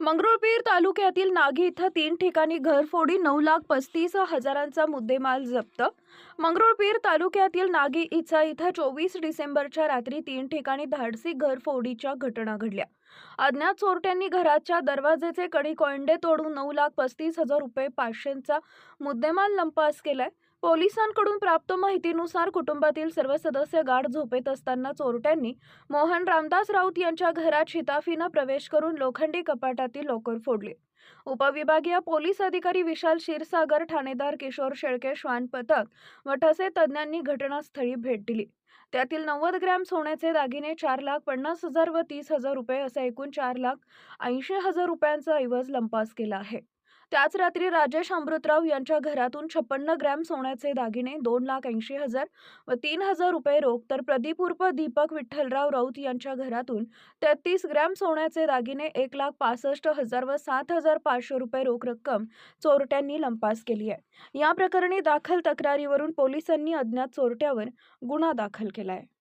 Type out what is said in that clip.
मंगरुळपीर तालुक्यातील नागी इथं तीन ठिकाणी घरफोडी नऊ लाख पस्तीस हजारांचा मुद्देमाल जप्त. मंगरुळपीर तालुक्यातील नागी इचा इथं चोवीस डिसेंबरच्या रात्री तीन ठिकाणी धाडसी घरफोडीच्या घटना घडल्या. अज्ञात चोरट्यांनी घराच्या दरवाजेचे कडी कोंडे तोडून नऊ लाख पस्तीस हजार रुपये पाचशेंचा मुद्देमाल लंपास केलाय. पोलिसांकडून प्राप्त माहितीनुसार कुटुंबातील सर्व सदस्य गाढ झोपेत असताना चोरट्यांनी मोहन रामदास राऊत यांच्या घरात शिताफीनं प्रवेश करून लोखंडी कपाटातील लोकर फोडले. उपविभागीय पोलीस अधिकारी विशाल क्षीरसागर ठाणेदार किशोर शेळके श्वान पथक व ठसे तज्ज्ञांनी घटनास्थळी भेट दिली. त्यातील नव्वद ग्रॅम सोन्याचे दागिने चार लाख पन्नास हजार व तीस हजार रुपये असे एकूण चार लाख ऐंशी हजार रुपयांचा ऐवज लंपास केला आहे. त्याच रात्री राजेश अमृतराव यांच्या घरातून छप्पन्न ग्रॅम सोन्याचे दागिने दोन लाख ऐंशी हजार व तीन हजार रुपये रोख तर प्रदीप उर्फ दीपक विठ्ठलराव राऊत यांच्या घरातून तेहतीस ग्रॅम सोन्याचे दागिने एक लाख पासष्ट हजार व सात हजार पाचशे रुपये रोख रक्कम चोरट्यांनी लंपास केली आहे. या प्रकरणी दाखल तक्रारीवरून पोलिसांनी अज्ञात चोरट्यावर गुन्हा दाखल केला आहे.